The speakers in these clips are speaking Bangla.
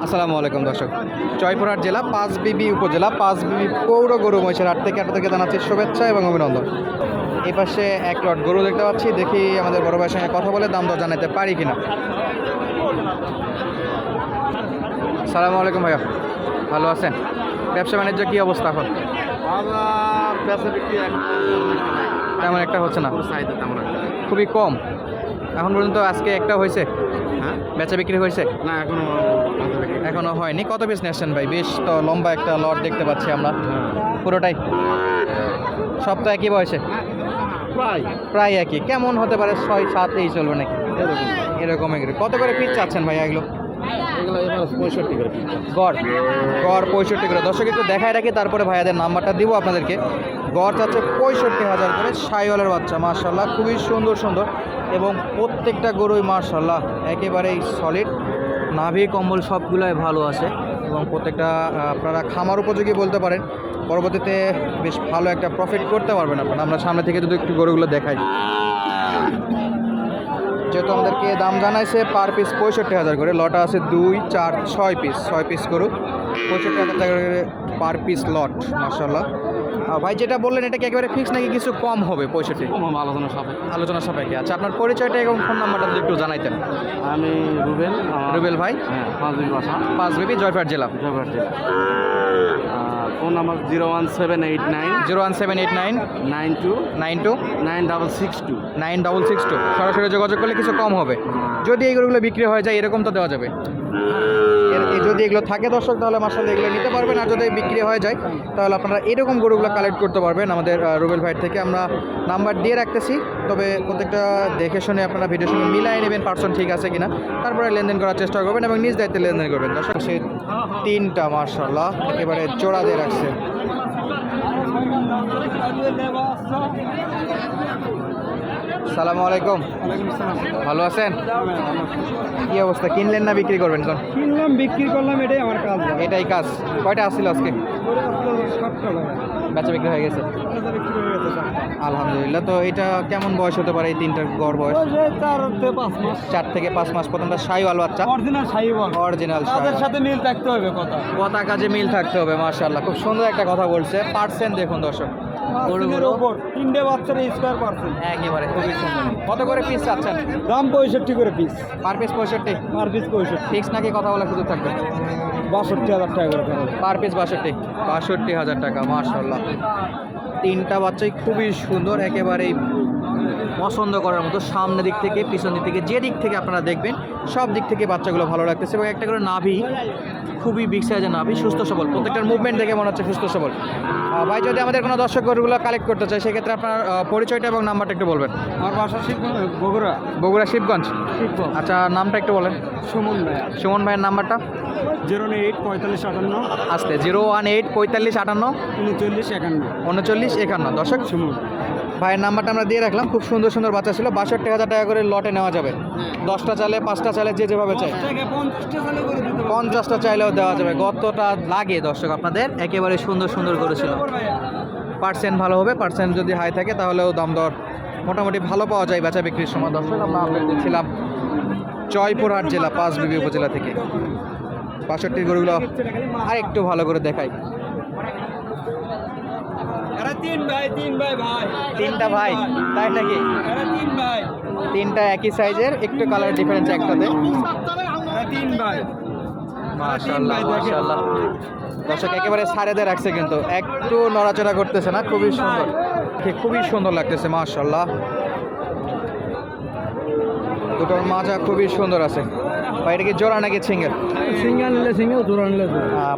আসসালামু আলাইকুম দর্শক। জয়পুরহাট জেলা পাঁচবিবি উপজেলা পাঁচবিবি পৌর গরু মহিষের হাট থেকে আপনাদেরকে জানাচ্ছি শুভেচ্ছা এবং অভিনন্দন। এই পাশে এক লট গরু দেখতে পাচ্ছি দেখি আমাদের বড় ভাইয়ের সঙ্গে কথা বলে দাম দর জানাতে পারি কিনা। সালামু আলাইকুম ভাইয়া ভালো আছেন? ব্যবসা বাণিজ্য কী অবস্থা এখন? তেমন একটা হচ্ছে না। খুবই কম। এখন পর্যন্ত আজকে একটা হয়েছে? হ্যাঁ? বেচা বিক্রি হয়েছে? না এখনও এখনও হয়নি। কত পিস নিয়ে আসছেন ভাই? বেশ তো লম্বা একটা লট দেখতে পাচ্ছি আমরা। পুরোটাই? সপ্তাহে একই বয়সে? প্রায়। প্রায় একই। কেমন হতে পারে? ছয় সাত এই চলবে নাকি? এরকম। এগুলো কত করে পিস চাচ্ছেন ভাই এগুলো? গড়। গড় পঁয়ষট্টি করে। দর্শক একটু দেখায় রাখি তারপরে ভাইয়াদের নাম্বারটা দিব আপনাদেরকে। গড় চাচ্ছে পঁয়ষট্টি হাজার করে সাইওয়ালের বাচ্চা মার্শাল্লাহ খুবই সুন্দর সুন্দর। এবং প্রত্যেকটা গরুই মার্শাল্লাহ একেবারেই সলিড নাভি কম্বল সবগুলাই ভালো আছে এবং প্রত্যেকটা আপনারা খামার উপযোগী বলতে পারেন। পরবর্তীতে বেশ ভালো একটা প্রফিট করতে পারবেন আপনারা। আমরা সামনে থেকে যদি একটু গরুগুলো দেখাই। যেহেতু আমাদেরকে দাম জানাইছে পার পিস পঁয়ষট্টি হাজার করে। লটা আছে দুই, চার, ছয় পিস ছয় পিস গরু। পঁয়ষট্টি হাজার টাকা করে পার পিস লট মার্শাল্লাহ ভাই যেটা বললেন এটা কি একেবারে ফিক্স নাকি কিছু কম হবে পঁয়ষট্টি? কম হবে আলোচনা সাপে আলোচনা সাপেক্ষে। আচ্ছা আপনার পরিচয়টা এবং ফোন নাম্বারটা যদি একটু জানাইতেন। আমি রুবেল রুবেল ভাই? হ্যাঁ পাঁচ দিন বাসা। পাঁচ বিবি জয়পাট জেলা। জয়পুরহাট জেলা। Phone number zero one seven eight nine zero one seven eight nine nine two nine two nine double six two nine double six two সরাসরি যোগাযোগ করলে কিছু কম হবে। যদি এইগুলোগুলো বিক্রি হয়ে যায় এরকম তো দেওয়া যাবে। যদি এগুলো থাকে দর্শক তাহলে মাসাল এগুলো নিতে পারবেন। আর যদি বিক্রি হয়ে যায় তাহলে আপনারা এরকম গরুগুলো কালেক্ট করতে পারবেন আমাদের রুবেল ভাইয়ের থেকে। আমরা নাম্বার দিয়ে রাখতেছি তবে প্রত্যেকটা দেখে শুনে আপনারা ভিডিওর সঙ্গে মিলাই নেবেন পার্সন ঠিক আছে কিনা। তারপরে লেনদেন করার চেষ্টা করবেন এবং নিজ দায়িত্বে লেনদেন করবেন। দর্শক সে তিনটা মার্শাল্লাহ একেবারে জোড়া দিয়ে রাখছে। সালামু আলাইকুম। ভালো আছেন? কি অবস্থা? কিনলেন না বিক্রি করবেন কোন কিনলাম বিক্রি করলাম এটাই আমার কাজ। এটাই কাজ। কয়টা আসছিল আজকে? বেচা বিক্রি হয়ে গেছে? আলহামদুলিল্লাহ তো এটা কেমন বয়স হতে পারে এই তিনটার গড় বয়স? চার থেকে পাঁচ মাস। প্রথমটা সাইওয়াল বাচ্চা? অরিজিনাল অরিজিনাল তাদের সাথে মিল থাকতে হবে কথা। কথা কাজে মিল থাকতে হবে মার্শাল্লাহ খুব সুন্দর একটা কথা বলছে। পার্সেন্ট দেখুন দর্শক। গরুগুলোর উপর তিনটে বাচ্চার স্কোয়ার পার্সেন্ট একেবারে খুবই সুন্দর। কত করে পিস চাচ্ছেন? দাম পঁয়ষট্টি করে পিস পার পিস পঁয়ষট্টি? পার পিস পঁয়ষট্টি। ফিক্স নাকি কথা বলার সুযোগ থাকবে? বাষট্টি হাজার টাকা করে পার পিস বাষট্টি। বাষট্টি হাজার টাকা মার্শাল্লাহ তিনটা বাচ্চাই খুবই সুন্দর একেবারেই পছন্দ করার মতো সামনে দিক থেকে পিছন দিক থেকে যে দিক থেকে আপনারা দেখবেন সব দিক থেকে বাচ্চাগুলো ভালো লাগতেছে এবং একটা করে নাভি খুবই বিগ সাইজের নাভি সুস্থ সবল। প্রত্যেকটার মুভমেন্ট দেখে মনে হচ্ছে সুস্থ সবল। ভাই যদি আমাদের কোনো দর্শক গরুগুলো কালেক্ট করতে চায় সেক্ষেত্রে আপনার পরিচয়টা এবং নাম্বারটা একটু বলবেন। আমার বাসা শিবগঞ্জ বগুড়া। বগুড়া শিবগঞ্জ? শিবগঞ্জ। আচ্ছা নামটা একটু বলেন। সুমন ভাই। সুমন ভাইয়ের নাম্বারটা? জিরো এইট পঁয়তাল্লিশ আটান্ন। আসতে জিরো ওয়ান এইট পঁয়তাল্লিশ আটান্ন। উনচল্লিশ একান্ন। উনচল্লিশ একান্ন। দর্শক সুমন। ভাইয়ের নাম্বারটা আমরা দিয়ে রাখলাম। খুব সুন্দর সুন্দর বাচ্চা ছিল। বাষট্টি হাজার টাকা করে লটে নেওয়া যাবে। দশটা চালে পাঁচটা চালে যে যেভাবে চাই পঞ্চাশটা চাইলেও দেওয়া যাবে। গতটা লাগে দর্শক আপনাদের। একেবারে সুন্দর সুন্দর করেছিল পার্সেন্ট ভালো হবে। পার্সেন্ট যদি হাই থাকে তাহলেও দাম দর মোটামুটি ভালো পাওয়া যায় বেচা বিক্রির সময়। দর্শক আমরা আপডেট দিচ্ছিলাম জয়পুরহাট জেলা পাঁচবিবি উপজেলা থেকে। বাষট্টির গরুগুলো আর একটু ভালো করে দেখাই। এরা তিন ভাই তিন ভাই ভাই। তিনটা ভাই তাই নাকি? তিন ভাই। তিনটা একই সাইজের একটু কালার ডিফারেন্স একটাতে। তিন ভাই। মাশাআল্লাহ। মাশাআল্লাহ। দর্শক একেবারে সারেদের রাখছে কিন্তু। একটু নড়াচড়া করতেছে না খুবই সুন্দর। খুবই সুন্দর লাগতেছে মাশাআল্লাহ। দুটোর মাজা খুবই সুন্দর আছে। বা এটা কি জোড়া নাকি সিঙ্গেল? সিঙ্গেল নিলে সিঙ্গেল জোড়া নিলে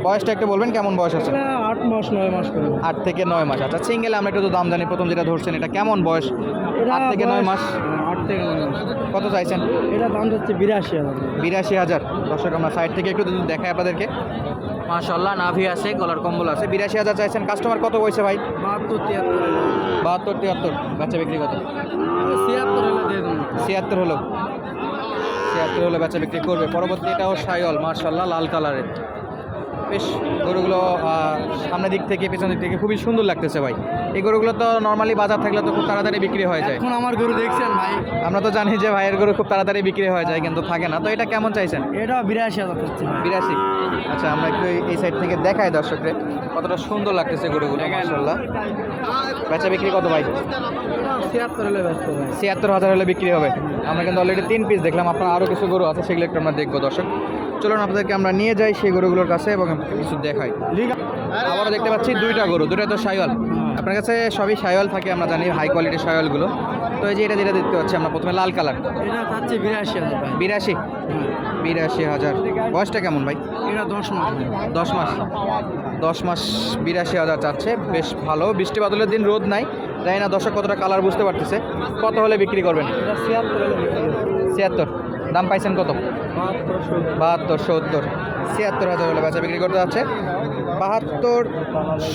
বয়সটা একটু বলবেন কেমন বয়স আছে? আট মাস নয় মাস করে। আট থেকে নয় মাস। আচ্ছা সিঙ্গেল আমরা একটু দাম জানি প্রথম যেটা ধরছেন এটা কেমন বয়স? আট থেকে নয় মাস? আট থেকে নয় মাস। কত চাইছেন? এটা দাম হচ্ছে বিরাশি হাজার। বিরাশি হাজার। দর্শক আমরা সাইড থেকে একটু দেখাই আপনাদেরকে। মাশাল্লাহ নাভি আছে গলার কম্বল আছে। বিরাশি হাজার চাইছেন। কাস্টমার কত বলছে ভাই? বাহাত্তর তিয়াত্তর। বাহাত্তর তিয়াত্তর। বেচা বিক্রি কত? ছিয়াত্তর হলে ছিয়াত্তর হলো। ছিয়াত্তর হলে বেচা বিক্রি করবে। পরবর্তী এটাও সাইল মার্শাল্লাহ লাল কালারের। বেশ গরুগুলো সামনের দিক থেকে পেছনের দিক থেকে খুবই সুন্দর লাগতেছে ভাই। এই গরুগুলো তো নর্মালি বাজার থাকলে তো খুব তাড়াতাড়ি বিক্রি হয়ে যায়। এখন আমার গরু দেখছেন ভাই? আমরা তো জানি যে ভাইয়ের গরু খুব তাড়াতাড়ি বিক্রি হয়ে যায় কিন্তু থাকে না। তো এটা কেমন চাইছেন? এটা বিরাশি হাজার বিরাশি। আচ্ছা আমরা একটু এই- সাইড থেকে দেখাই দর্শকদের কতটা সুন্দর লাগতেছে গরুগুলো মাসাল্লাহ বেচা বিক্রি কত ভাই? ছিয়াত্তর হলে ব্যস্ত ভাই। ছিয়াত্তর হাজার হলে বিক্রি হবে। আমরা কিন্তু অলরেডি তিন পিস দেখলাম আপনার আরও কিছু গরু আছে সেগুলো একটু আমরা দেখব দর্শক। চলুন আপনাদেরকে আমরা নিয়ে যাই সেই গরুগুলোর কাছে এবং কিছু দেখাই। আবারও দেখতে পাচ্ছি দুইটা গরু দুইটা তো সাইওয়াল আপনার কাছে সবই সাইওয়াল থাকে আমরা জানি হাই কোয়ালিটির সাইওয়ালগুলো তো এই যে এটা যেটা দেখতে পাচ্ছি আমরা প্রথমে লাল কালার। বিরাশি বিরাশি? বিরাশি হাজার। বয়সটা কেমন ভাই? এটা দশ মাস। দশ মাস। দশ মাস বিরাশি হাজার চাচ্ছে বেশ ভালো। বৃষ্টি বাদলের দিন রোদ নাই তাই না দর্শক কতটা কালার বুঝতে পারতেছে। কত হলে বিক্রি করবেন? ছিয়াত্তর। ছিয়াত্তর। দাম পাইছেন কত? বাহাত্তর সত্তর। ছিয়াত্তর হাজার হলে বেচা বিক্রি করতে যাচ্ছে। বাহাত্তর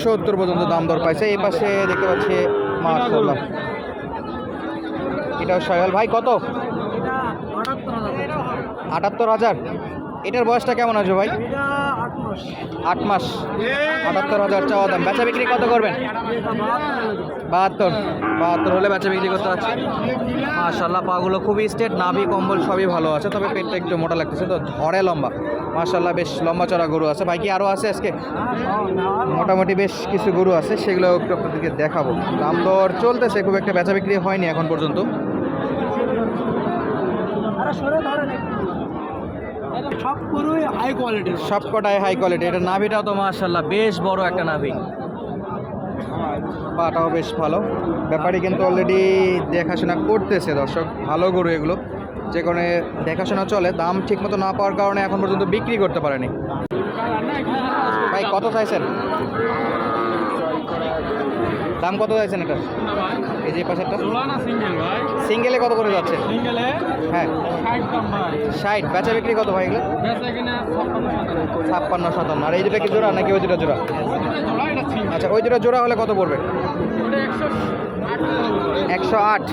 সত্তর পর্যন্ত দাম দর পাইছে। এই পাশে দেখতে পাচ্ছি মাশাল্লাহ এটা সয়াল। ভাই কত? আটাত্তর হাজার। এটার বয়সটা কেমন আছে ভাই? আট মাস। আট আটাত্তর হাজার চাওয়া দাম। বেচা বিক্রি কত করবেন? বাহাত্তর। বাহাত্তর হলে বেচা বিক্রি করতে পারছি। মাশাল্লাহ পাগুলো খুবই স্টেট নাভি, কম্বল সবই ভালো আছে, তবে পেটটা একটু মোটা লাগতেছে তো ধরে লম্বা। মাশাল্লাহ বেশ লম্বা চড়া গরু আছে। ভাই, কি আরও আছে আজকে? মোটামুটি বেশ কিছু গরু আছে, সেগুলো একটু আপনাদেরকে দেখাবো। দাম দর চলতেছে, খুব একটা বেচা বিক্রি হয়নি এখন পর্যন্ত। সব হাই কোয়ালিটির সব হাই কোয়ালিটি এটা নাভিটাও তো মাশাল্লাহ বেশ বড় একটা নাভি। পাটাও বেশ ভালো। ব্যাপারী কিন্তু অলরেডি দেখাশোনা করতেছে দর্শক। ভালো গরু এগুলো। যে কারণে দেখাশোনা চলে, দাম ঠিকমতো না পাওয়ার কারণে এখন পর্যন্ত বিক্রি করতে পারেনি। ভাই, কত চাইছেন? দাম কত চাইছেন এটা? এই যে পাশেরটা? সিঙ্গেলে কত করে যাচ্ছে? হ্যাঁ। ষাট বেচা বিক্রি কত ভাই এগুলো? ছাপ্পান্ন সাতান্ন। আর এই দুটা কি জোড়া নাকি ওই দুটা জোড়া? আচ্ছা ওই দুটা জোড়া হলে কত পড়বে? একশো আট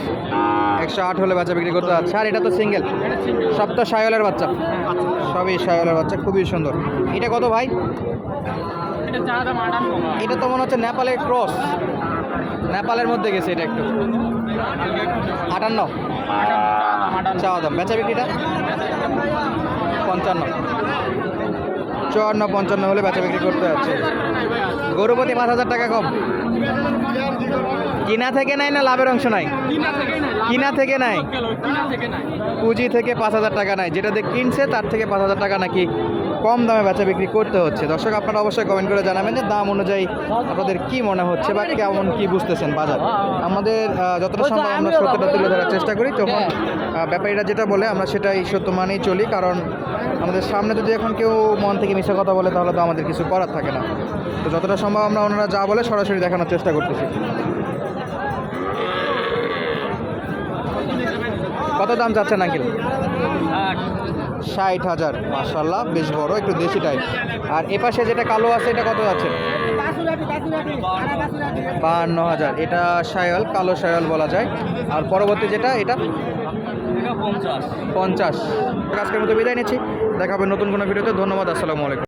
একশো আট। হলে বাচ্চা বিক্রি করতে যাচ্ছে। আর এটা তো সিঙ্গেল। সব তো সায়লের বাচ্চা। সবই সায়লের বাচ্চা। খুবই সুন্দর। এটা কত ভাই। এটা তো মনে হচ্ছে নেপালের ক্রস। নেপালের মধ্যে গেছে এটা একটু। আটান্ন। চাওয়া দাম। বেচা বিক্রিটা? পঞ্চান্ন। চুয়ান্ন, পঞ্চান্ন হলে বেচা বিক্রি করতে যাচ্ছে। গরুপতি পাঁচ হাজার টাকা কম। কিনা থেকে নাই না লাভের অংশ নাই? কিনা থেকে নাই। পুঁজি থেকে পাঁচ হাজার টাকা নাই। যেটা দিয়ে কিনছে, তার থেকে পাঁচ হাজার টাকা নাকি কম দামে বেচা বিক্রি করতে হচ্ছে। দর্শক আপনারা অবশ্যই কমেন্ট করে জানাবেন যে দাম অনুযায়ী আপনাদের কি মনে হচ্ছে বা কেমন কি বুঝতেছেন বাজার। আমাদের যতটা সম্ভব আমরা সত্যটা তুলে ধরার চেষ্টা করি। তখন ব্যাপারীরা যেটা বলে আমরা সেটাই সত্য মানেই চলি। কারণ আমাদের সামনে যদি এখন কেউ মন থেকে মিশে কথা বলে তাহলে তো আমাদের কিছু করার থাকে না। তো যতটা সম্ভব আমরা ওনারা যা বলে সরাসরি দেখানোর চেষ্টা করতেছি। কত দাম চাচ্ছেন আঙ্কিল? ষাট হাজার। মার্শাল্লাহ বেশ বড় একটু দেশি টাইপ আর এপাশে যেটা কালো আছে এটা কত আছে বাহান্ন হাজার। এটা সায়ল কালো সায়ল বলা যায়। আর পরবর্তী যেটা এটা? পঞ্চাশ। আজকের মতো বিদায় নিচ্ছি। দেখা হবে নতুন কোনো ভিডিওতে। ধন্যবাদ আসসালামু আলাইকুম।